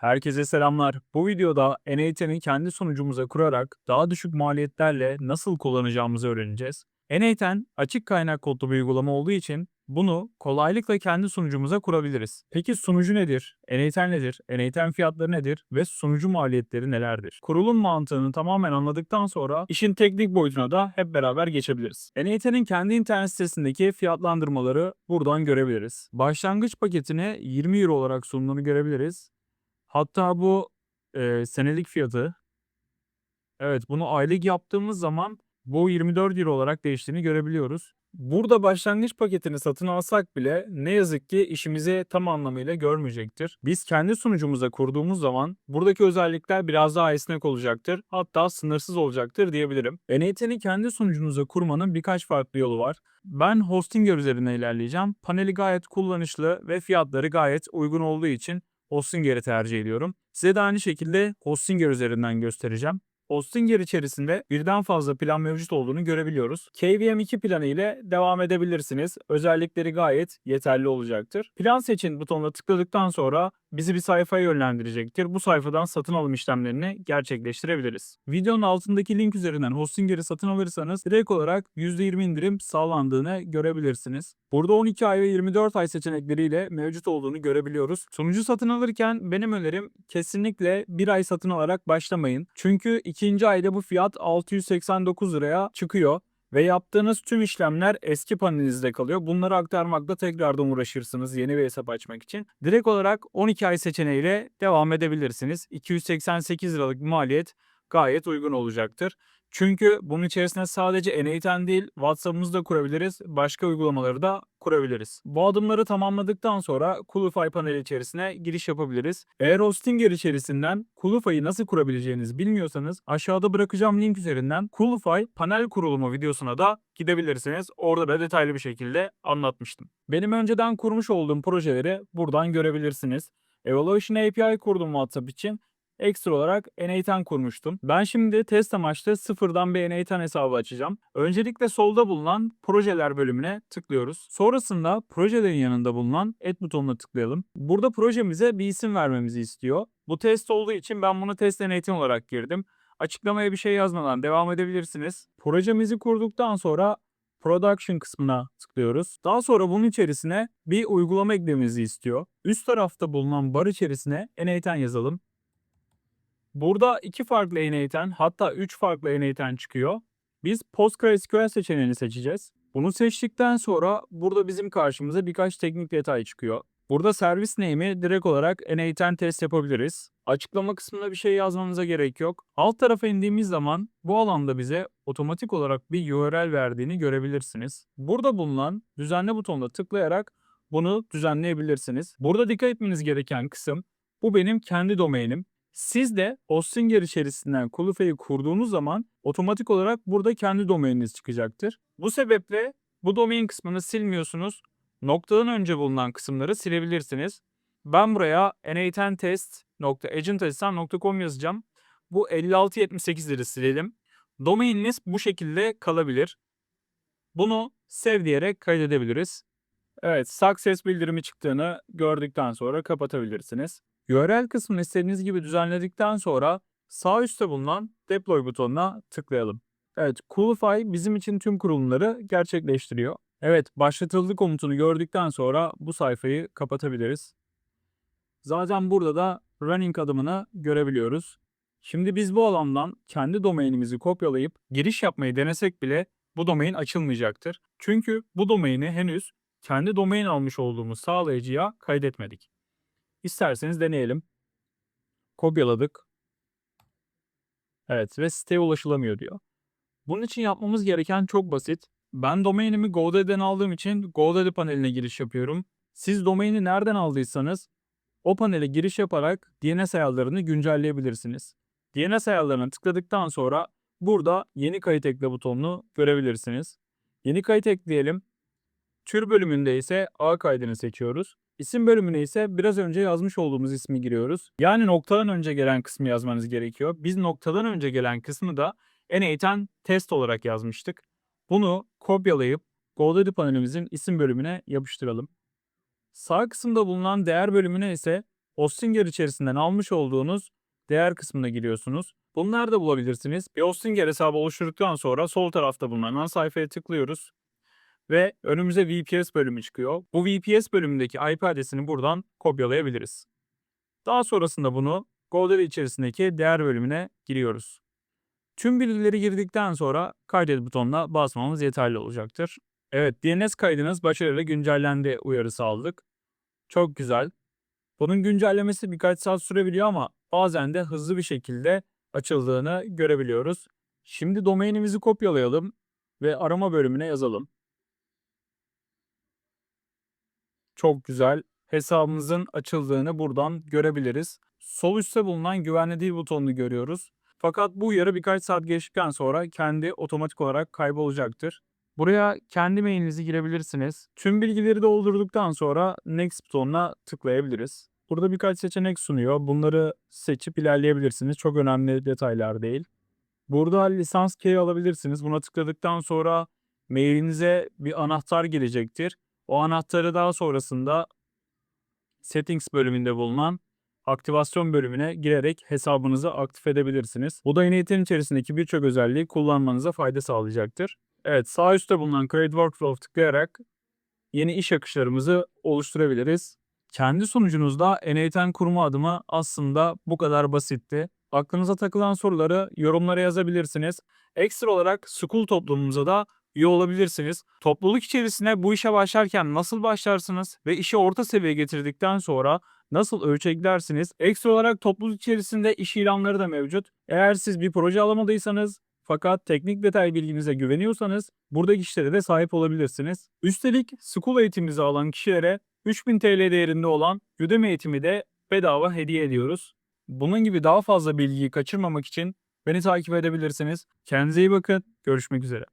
Herkese selamlar. Bu videoda N8'i kendi sunucumuza kurarak daha düşük maliyetlerle nasıl kullanacağımızı öğreneceğiz. N8 açık kaynak kodlu bir uygulama olduğu için bunu kolaylıkla kendi sunucumuza kurabiliriz. Peki sunucu nedir? N8 nedir? N8 fiyatları nedir? Ve sunucu maliyetleri nelerdir? Kurulum mantığını tamamen anladıktan sonra işin teknik boyutuna da hep beraber geçebiliriz. N8'in kendi internet sitesindeki fiyatlandırmaları buradan görebiliriz. Başlangıç paketine 20 euro olarak sunduğunu görebiliriz. Hatta bu, eee, senelik fiyatı. Evet, bunu aylık yaptığımız zaman bu 24 euro olarak değiştiğini görebiliyoruz. Burada başlangıç paketini satın alsak bile ne yazık ki işimizi tam anlamıyla görmeyecektir. Biz kendi sunucumuza kurduğumuz zaman buradaki özellikler biraz daha esnek olacaktır. Hatta sınırsız olacaktır diyebilirim. N8'i kendi sunucunuza kurmanın birkaç farklı yolu var. Ben Hostinger üzerine ilerleyeceğim. Paneli gayet kullanışlı ve fiyatları gayet uygun olduğu için Hostinger'i tercih ediyorum. Size de aynı şekilde Hostinger üzerinden göstereceğim. Hostinger içerisinde birden fazla plan mevcut olduğunu görebiliyoruz. KVM2 planı ile devam edebilirsiniz. Özellikleri gayet yeterli olacaktır. Plan seçin butonuna tıkladıktan sonra bizi bir sayfaya yönlendirecektir. Bu sayfadan satın alım işlemlerini gerçekleştirebiliriz. Videonun altındaki link üzerinden Hostinger'i satın alırsanız direkt olarak %20 indirim sağlandığını görebilirsiniz. Burada 12 ay ve 24 ay seçenekleriyle mevcut olduğunu görebiliyoruz. Sunucu satın alırken benim önerim kesinlikle bir ay satın alarak başlamayın. Çünkü ikinci ayda bu fiyat 689 liraya çıkıyor ve yaptığınız tüm işlemler eski panelinizde kalıyor. Bunları aktarmakla tekrardan uğraşırsınız yeni bir hesap açmak için. Direkt olarak 12 ay seçeneğiyle devam edebilirsiniz. 288 liralık maliyet gayet uygun olacaktır. Çünkü bunun içerisine sadece N8 değil WhatsApp'ımızı da kurabiliriz. Başka uygulamaları da kurabiliriz. Bu adımları tamamladıktan sonra Coolify paneli içerisine giriş yapabiliriz. Eğer Hostinger içerisinden Coolify'ı nasıl kurabileceğinizi bilmiyorsanız aşağıda bırakacağım link üzerinden Coolify panel kurulumu videosuna da gidebilirsiniz. Orada da detaylı bir şekilde anlatmıştım. Benim önceden kurmuş olduğum projeleri buradan görebilirsiniz. Evaluation API kurdum WhatsApp için. Ekstra olarak N8 kurmuştum. Ben şimdi test amaçlı sıfırdan bir N8 hesabı açacağım. Öncelikle solda bulunan projeler bölümüne tıklıyoruz. Sonrasında projelerin yanında bulunan Add butonuna tıklayalım. Burada projemize bir isim vermemizi istiyor. Bu test olduğu için ben bunu test N8 olarak girdim. Açıklamaya bir şey yazmadan devam edebilirsiniz. Projemizi kurduktan sonra Production kısmına tıklıyoruz. Daha sonra bunun içerisine bir uygulama eklememizi istiyor. Üst tarafta bulunan bar içerisine N8 yazalım. Burada iki farklı N8 hatta 3 farklı N8 çıkıyor. Biz PostgreSQL seçeneğini seçeceğiz. Bunu seçtikten sonra burada bizim karşımıza birkaç teknik detay çıkıyor. Burada servis name'i direkt olarak N8 test yapabiliriz. Açıklama kısmında bir şey yazmanıza gerek yok. Alt tarafa indiğimiz zaman bu alanda bize otomatik olarak bir URL verdiğini görebilirsiniz. Burada bulunan düzenle butonuna tıklayarak bunu düzenleyebilirsiniz. Burada dikkat etmeniz gereken kısım bu benim kendi domainim. Siz de Hostinger içerisinden Coolify'ı kurduğunuz zaman otomatik olarak burada kendi domaininiz çıkacaktır. Bu sebeple bu domain kısmını silmiyorsunuz. Noktadan önce bulunan kısımları silebilirsiniz. Ben buraya n8test.agentassistant.com yazacağım. Bu 5678'leri silelim. Domaininiz bu şekilde kalabilir. Bunu sev diyerek kaydedebiliriz. Evet, success bildirimi çıktığını gördükten sonra kapatabilirsiniz. URL kısmını istediğiniz gibi düzenledikten sonra sağ üstte bulunan Deploy butonuna tıklayalım. Evet, Coolify bizim için tüm kurulumları gerçekleştiriyor. Evet, başlatıldı komutunu gördükten sonra bu sayfayı kapatabiliriz. Zaten burada da Running adımını görebiliyoruz. Şimdi biz bu alandan kendi domainimizi kopyalayıp giriş yapmayı denesek bile bu domain açılmayacaktır. Çünkü bu domaini henüz kendi domain almış olduğumuz sağlayıcıya kaydetmedik. İsterseniz deneyelim. Kopyaladık. Evet ve siteye ulaşılamıyor diyor. Bunun için yapmamız gereken çok basit. Ben domainimi GoDaddy'den aldığım için GoDaddy paneline giriş yapıyorum. Siz domaini nereden aldıysanız o panele giriş yaparak DNS ayarlarını güncelleyebilirsiniz. DNS ayarlarına tıkladıktan sonra burada yeni kayıt ekle butonunu görebilirsiniz. Yeni kayıt ekleyelim. Tür bölümünde ise A kaydını seçiyoruz. İsim bölümüne ise biraz önce yazmış olduğumuz ismi giriyoruz. Yani noktadan önce gelen kısmı yazmanız gerekiyor. Biz noktadan önce gelen kısmı da N8 test olarak yazmıştık. Bunu kopyalayıp GoDaddy panelimizin isim bölümüne yapıştıralım. Sağ kısımda bulunan değer bölümüne ise Ostinger içerisinden almış olduğunuz değer kısmına giriyorsunuz. Bunları da bulabilirsiniz. Bir Ostinger hesabı oluşturduktan sonra sol tarafta bulunan sayfaya tıklıyoruz ve önümüze VPS bölümü çıkıyor. Bu VPS bölümündeki IP adresini buradan kopyalayabiliriz. Daha sonrasında bunu GoDaddy içerisindeki değer bölümüne giriyoruz. Tüm bilgileri girdikten sonra kaydet butonuna basmamız yeterli olacaktır. Evet, DNS kaydınız başarıyla güncellendi uyarısı aldık. Çok güzel. Bunun güncellemesi birkaç saat sürebiliyor ama bazen de hızlı bir şekilde açıldığını görebiliyoruz. Şimdi domainimizi kopyalayalım ve arama bölümüne yazalım. Çok güzel. Hesabımızın açıldığını buradan görebiliriz. Sol üstte bulunan güvenli dil butonunu görüyoruz. Fakat bu uyarı birkaç saat geçtikten sonra kendi otomatik olarak kaybolacaktır. Buraya kendi mailinizi girebilirsiniz. Tüm bilgileri doldurduktan sonra Next butonuna tıklayabiliriz. Burada birkaç seçenek sunuyor. Bunları seçip ilerleyebilirsiniz. Çok önemli detaylar değil. Burada lisans key alabilirsiniz. Buna tıkladıktan sonra mailinize bir anahtar gelecektir. O anahtarı daha sonrasında Settings bölümünde bulunan aktivasyon bölümüne girerek hesabınızı aktif edebilirsiniz. Bu da Innated'in içerisindeki birçok özelliği kullanmanıza fayda sağlayacaktır. Evet sağ üstte bulunan Create Workflow tıklayarak yeni iş akışlarımızı oluşturabiliriz. Kendi sunucunuzda N8 kurma adımı aslında bu kadar basitti. Aklınıza takılan soruları yorumlara yazabilirsiniz. Ekstra olarak School toplumumuza da üye olabilirsiniz. Topluluk içerisine bu işe başlarken nasıl başlarsınız ve işi orta seviyeye getirdikten sonra nasıl ölçeklersiniz? Ekstra olarak topluluk içerisinde iş ilanları da mevcut. Eğer siz bir proje alamadıysanız fakat teknik detay bilginize güveniyorsanız buradaki kişilere de sahip olabilirsiniz. Üstelik School eğitimimizi alan kişilere 3000 TL değerinde olan Udemy eğitimi de bedava hediye ediyoruz. Bunun gibi daha fazla bilgiyi kaçırmamak için beni takip edebilirsiniz. Kendinize iyi bakın. Görüşmek üzere.